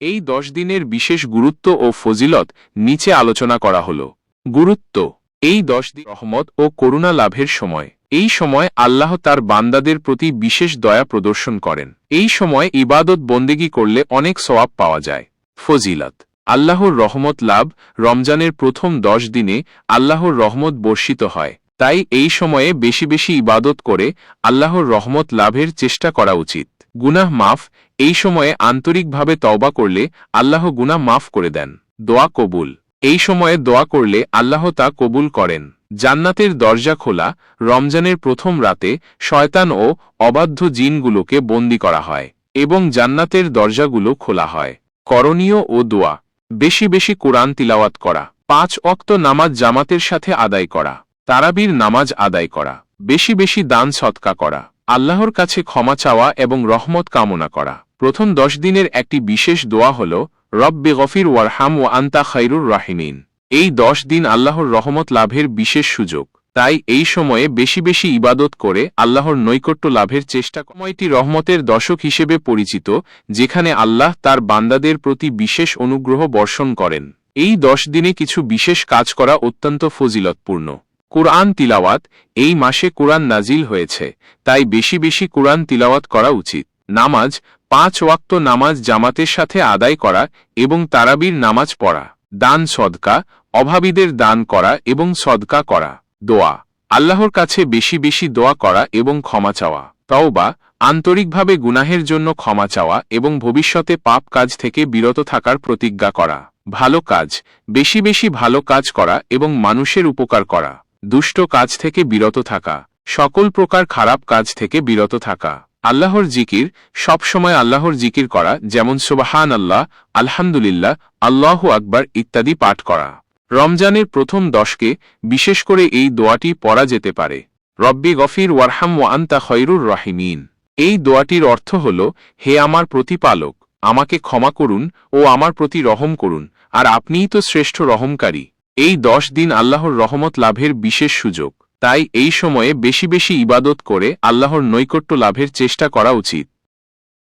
এই দশ দিনের বিশেষ গুরুত্ব ও ফজিলত নিচে আলোচনা করা হল। গুরুত্ব, এই দশ দিন রহমত ও করুণা লাভের সময়। এই সময় আল্লাহ তার বান্দাদের প্রতি বিশেষ দয়া প্রদর্শন করেন। এই সময় ইবাদত বন্দেগী করলে অনেক সওয়াব পাওয়া যায়। ফজিলত, আল্লাহর রহমত লাভ রমজানের প্রথম দশ দিনে আল্লাহর রহমত বর্ষিত হয়। তাই এই সময়ে বেশি বেশি ইবাদত করে আল্লাহর রহমত লাভের চেষ্টা করা উচিত। গুনাহ মাফ, এই সময়ে আন্তরিকভাবে তওবা করলে আল্লাহ গুনাহ মাফ করে দেন। দোয়া কবুল। এই সময়ে দোয়া করলে আল্লাহ তা কবুল করেন। জান্নাতের দরজা খোলা, রমজানের প্রথম রাতে শয়তান ও অবাধ্য জিনগুলোকে বন্দী করা হয় এবং জান্নাতের দরজাগুলো খোলা হয়। করণীয় ও দোয়া। বেশি বেশি কোরআন তিলাওয়াত করা। পাঁচ অক্ত নামাজ জামাতের সাথে আদায় করা। তারাবির নামাজ আদায় করা। বেশি বেশি দান সৎকা করা। আল্লাহর কাছে ক্ষমা চাওয়া এবং রহমত কামনা করা। প্রথম দশ দিনের একটি বিশেষ দোয়া হল, রব্বে গফির ওয়ারহাম ও আন্তা খাইরুর রাহিমিন। এই দশ দিন আল্লাহর রহমত লাভের বিশেষ সুযোগ। তাই এই সময়ে বেশি বেশি ইবাদত করে আল্লাহর নৈকট্য লাভের চেষ্টা সময়টি রহমতের দশক হিসেবে পরিচিত, যেখানে আল্লাহ তার বান্দাদের প্রতি বিশেষ অনুগ্রহ বর্ষণ করেন। এই দশ দিনে কিছু বিশেষ কাজ করা অত্যন্ত ফজিলতপূর্ণ। কুরআন তিলাওয়াত, এই মাসে কুরআন নাজিল হয়েছে, তাই বেশি বেশি কুরআন তিলাওয়াত করা উচিত। নামাজ, পাঁচ ওয়াক্ত নামাজ জামাতের সাথে আদায় করা এবং তারাবির নামাজ পড়া, দান সদকা, অভাবীদের দান করা এবং সদকা করা, দোয়া, আল্লাহর কাছে বেশি বেশি দোয়া করা এবং ক্ষমা চাওয়া, তওবা, আন্তরিকভাবে গুনাহের জন্য ক্ষমা চাওয়া এবং ভবিষ্যতে পাপ কাজ থেকে বিরত থাকার প্রতিজ্ঞা করা, ভালো কাজ, বেশি বেশি ভালো কাজ করা এবং মানুষের উপকার করা। দুষ্ট কাজ থেকে বিরত থাকা, সকল প্রকার খারাপ কাজ থেকে বিরত থাকা। আল্লাহর জিকির সব সময় আল্লাহর জিকির করা, যেমন সুবাহান আল্লাহ আলহামদুলিল্লাহ, আল্লাহ আকবার ইত্যাদি পাঠ করা। রমজানের প্রথম দশকে বিশেষ করে এই দোয়াটি পড়া যেতে পারে। রব্বি গফির ওয়ারহাম ওয়া আন্তা খৈরুর রাহিমিন। এই দোয়াটির অর্থ হল, হে আমার প্রতিপালক, আমাকে ক্ষমা করুন ও আমার প্রতি রহম করুন, আর আপনিই তো শ্রেষ্ঠ রহমকারী। এই দশ দিন আল্লাহর রহমত লাভের বিশেষ সুযোগ। তাই এই সময়ে বেশি বেশি ইবাদত করে আল্লাহর নৈকট্য লাভের চেষ্টা করা উচিত।